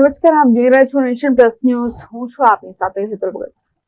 નમસ્કાર, આપ જોઈ રહ્યા છો નેશન પ્લસ ન્યૂઝ. હું છું આપની સાથે હેતલ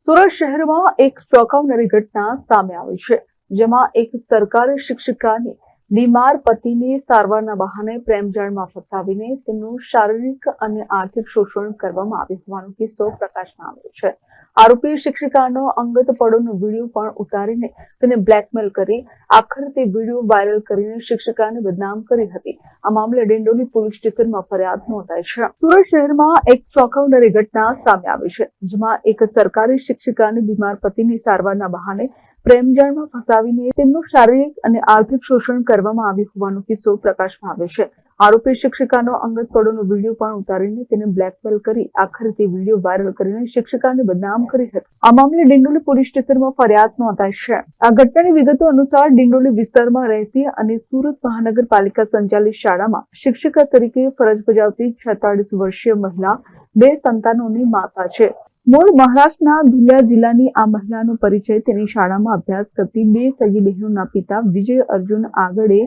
સુરત શહેરમાં એક ચોંકાવનારી ઘટના સામે આવી છે, જેમાં એક સરકારી શિક્ષિકાની બીમાર પતિને સારવારના બહાને પ્રેમજાળમાં ફસાવીને તેમનું શારીરિક અને આર્થિક શોષણ કરવામાં આવ્યું હોવાનો કિસ્સો પ્રકાશમાં આવ્યો છે. આરોપી શિક્ષિકાનો અંગત પડોનો વીડિયો પણ ઉતારીને તેને બ્લેકમેલ કરી આખરે તે વીડિયો વાયરલ કરીને શિક્ષિકાને બદનામ કરી હતી. આ મામલે ડિંડોલી પોલીસ સ્ટેશનમાં ફરિયાદ નોંધાઈ છે. સુરત શહેરમાં એક ચોંકાવનારી ઘટના સામે આવી છે, જેમાં એક સરકારી શિક્ષિકાને બીમાર પતિની સારવારના બહાને પ્રેમજાળમાં ફસાવીને તેમનું શારીરિક અને આર્થિક શોષણ કરવામાં આવ્યું હોવાનો કિસ્સો પ્રકાશમાં આવ્યો છે. આરોપી શિક્ષિકાનો અંગત પડોનો વીડિયો પણ ઉતારીને તેને બ્લેકમેલ કરી આખરે તે વીડિયો વાયરલ કરીને શિક્ષિકાને બદનામ કરી હતી. આ મામલે ડિંડોલી પોલીસ સ્ટેશનમાં ફરિયાદ નોંધાઈ છે. આ ઘટનાની વિગતો અનુસાર ડિંડોલી વિસ્તારમાં રહેતી અને સુરત મહાનગરપાલિકા સંચાલિત શાળામાં શિક્ષિકા તરીકે ફરજ બજાવતી છેતાળીસ વર્ષીય મહિલા, બે સંતાનોની માતા છે. મૂળ મહારાષ્ટ્રના ધુલિયા જિલ્લાની આ મહિલાનો પરિચય તેની શાળામાં અભ્યાસ કરતી બે સગી બહેનોના પિતા વિજય અર્જુન આગળે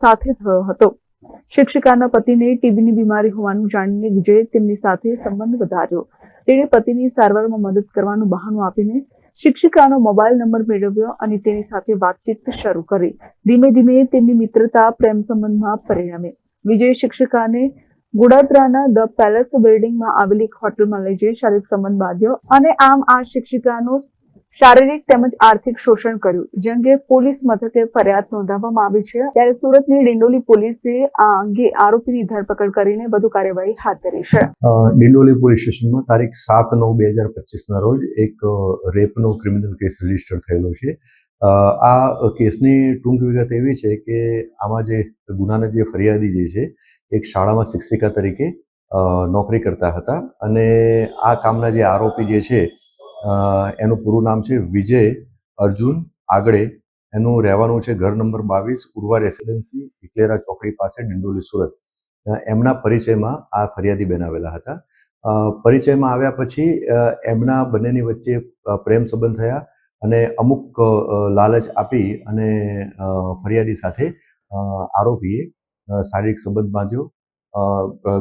સાથે થયો હતો. શિક્ષિકાના પતિને ટીબીની બીમારી હોવાનું જાણીને વિજયે તેમની સાથે સંબંધ વધાર્યો. તેણે પતિની સારવારમાં મદદ કરવાનું બહાનું આપીને શિક્ષિકાનો મોબાઈલ નંબર મેળવ્યો અને તેની સાથે વાતચીત શરૂ કરી. ધીમે ધીમે તેમની મિત્રતા, પ્રેમ સંબંધમાં પરિણમે. વિજય શિક્ષિકાને ગોડાદરાના ધ પેલેસ બિલ્ડિંગમાં આવેલી હોટલમાં લઈ જઈ શારીરિક સંબંધ બાંધ્યો અને આમ આ શિક્ષિકાનું શારીરિક તેમજ આર્થિક શોષણ કર્યું. જે અંગે પોલીસ મથકે ફરિયાદ નોંધાવવામાં આવી છે. ત્યારે સુરતની ડિંડોલી પોલીસે આ અંગે આરોપીની ધરપકડ કરીને વધુ કાર્યવાહી હાથ ધરી છે. ડિંડોલી પોલીસ સ્ટેશનમાં તારીખ સાત નવ બે હજાર પચીસના રોજ એક રેપનો ક્રિમિનલ કેસ રજિસ્ટર થયેલો છે. આ કેસની ટૂંક વિગત એવી છે કે આમાં જે ગુનાના જે ફરિયાદી જે છે, એક શાળામાં શિક્ષિકા તરીકે નોકરી કરતા હતા અને આ કામના જે આરોપી જે છે એનું પૂરું નામ છે વિજય અર્જુન આગળે એનું રહેવાનું છે ઘર નંબર બાવીસ ઉર્વા રેસિડેન્સી ઇકલેરા ચોકડી પાસે ડિંડોલી, સુરત. એમના પરિચયમાં આ ફરિયાદી બનાવેલા હતા. પરિચયમાં આવ્યા પછી એમના બંનેની વચ્ચે પ્રેમ સંબંધ થયા અને અમુક લાલચ આપી અને ફરિયાદી સાથે આરોપીએ શારીરિક સંબંધ બાંધ્યો.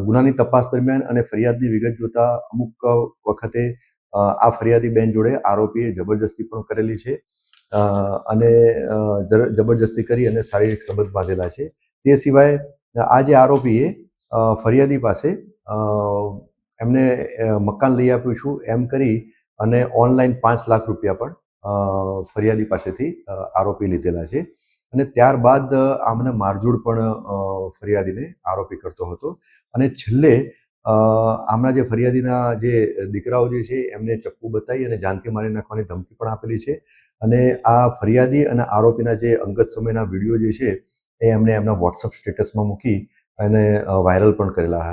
ગુનાની તપાસ દરમિયાન અને ફરિયાદની વિગત જોતા અમુક વખતે આ ફરિયાદી બેન જોડે આરોપીએ જબરજસ્તી પણ કરેલી છે. અને જબરજસ્તી કરી અને શારીરિક સંબંધ બાંધેલા છે. તે સિવાય, આ જે આરોપીએ ફરિયાદી પાસે એમને મકાન લઈ આપ્યું છું એમ કરી અને ઓનલાઈન પાંચ લાખ રૂપિયા પણ ફરિયાદી પાસેથી આરોપી લીધેલા છે. અને ત્યારબાદ આમને મારઝૂડ પણ ફરિયાદીને આરોપી કરતો હતો. અને છેલ્લે આમના જે ફરિયાદીના જે દીકરાઓ જે છે, એમને ચપ્પુ બતાવી અને જાનથી મારી નાખવાની ધમકી પણ આપેલી છે. અને આ ફરિયાદી અને આરોપીના જે અંગત સમયના વીડિયો જે છે, એ એમને એમના વોટ્સઅપ સ્ટેટસમાં મૂકી અને વાયરલ પણ કરેલા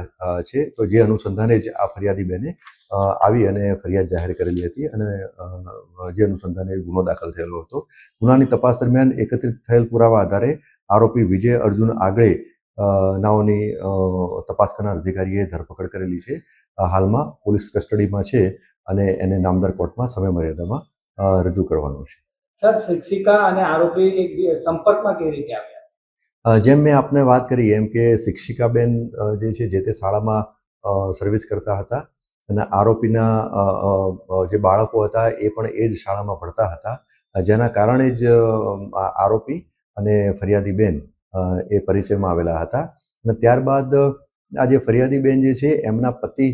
છે. તો જે અનુસંધાને જ આ ફરિયાદી બેને આવી અને ફરિયાદ જાહેર કરેલી હતી અને જે અનુસંધાને ગુનો દાખલ થયેલો હતો. ગુનાની તપાસ દરમિયાન એકત્રિત થયેલ પુરાવા આધારે આરોપી વિજય અર્જુન આગળે નાઓની તપાસ કરનાર અધિકારીએ ધરપકડ કરેલી છે. હાલમાં પોલીસ કસ્ટડીમાં છે અને એને નામદાર કોર્ટમાં સમય મર્યાદામાં રજૂ કરવાનું છે. સર શિક્ષિકા અને આરોપી સંપર્કમાં કેવી રીતે આવ્યા? જેમ મેં આપને વાત કરી એમ કે શિક્ષિકાબેન જે છે જે તે શાળામાં સર્વિસ કરતા હતા અને આરોપીના જે બાળકો હતા એ પણ એ જ શાળામાં ભણતા હતા. જેના કારણે જ આરોપી અને ફરિયાદી બેન એ પરિચયમાં આવેલા હતા. અને ત્યારબાદ, આ જે ફરિયાદી બેન જે છે એમના પતિ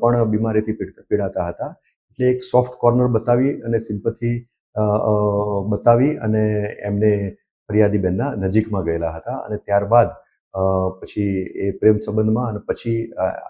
પણ બીમારીથી પીડાતા હતા. એટલે એક સોફ્ટ કોર્નર બતાવી અને સિમ્પથી બતાવી અને એમને ફરિયાદી બેનના નજીકમાં ગયેલા હતા. અને ત્યારબાદ પછી એ પ્રેમ સંબંધમાં અને પછી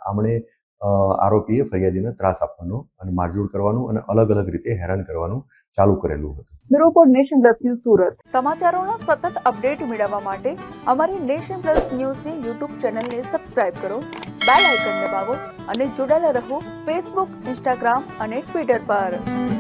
આમણે આરોપીએ ફરિયાદીને ત્રાસ આપવાનો અને મારઝૂડ કરવાનું અને અલગ અલગ રીતે હેરાન કરવાનું ચાલુ કરેલું હતું. Bureau for nation plus news Surat. સમાચારોના સતત અપડેટ મેળવવા માટે અમારી નેશન પ્લસ ન્યૂઝની યુટ્યુબ ચેનલને સબસ્ક્રાઇબ કરો બેલ આઇકન દબાવો અને જોડાયેલા રહો ફેસબુક ઇન્સ્ટાગ્રામ અને ટ્વિટર પર.